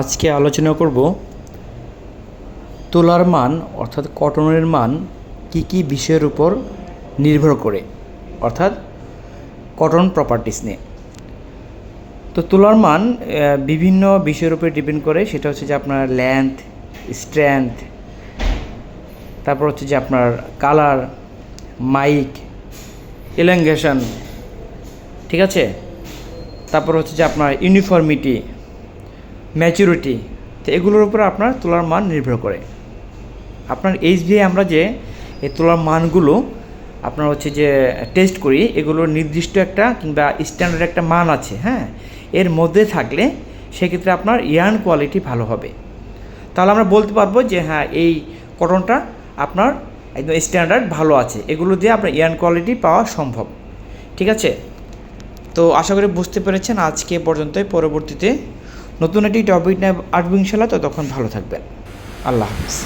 আজকে আলোচনা করব তুলার মান, অর্থাৎ কটনের মান, কি কি বিষয়ের উপর নির্ভর করে, অর্থাৎ কটন প্রপার্টিস নিয়ে। তো তুলার মান বিভিন্ন বিষয়ের উপরে ডিপেন্ড করে, সেটা হচ্ছে যে আপনার লেন্থ স্ট্রেংথ তারপর হচ্ছে যে আপনার কালার মাইক এলেঙ্গেশন ঠিক আছে? তারপর হচ্ছে যে আপনার ইউনিফর্মিটি ম্যাচুরিটি তো এগুলোর উপরে আপনার তোলার মান নির্ভর করে। আপনার এইচবিআই আমরা যে এই তোলার মানগুলো আপনার হচ্ছে যে টেস্ট করি, এগুলোর নির্দিষ্ট একটা কিংবা স্ট্যান্ডার্ড একটা মান আছে হ্যাঁ? এর মধ্যে থাকলে সেক্ষেত্রে আপনার ইয়ার্ন কোয়ালিটি ভালো হবে। তাহলে আমরা বলতে পারব যে হ্যাঁ এই কটনটা আপনার একদম স্ট্যান্ডার্ড ভালো আছে। এগুলো দিয়ে আপনার ইয়ার্ন কোয়ালিটি পাওয়া সম্ভব। ঠিক আছে? তো আশা করি বুঝতে পেরেছেন। আজকে পর্যন্তই। পরবর্তীতে নতুন একটি টপিক নিয়ে ইনশাল্লাহ তো তখন ভালো থাকবেন। আল্লাহ হাফিজ।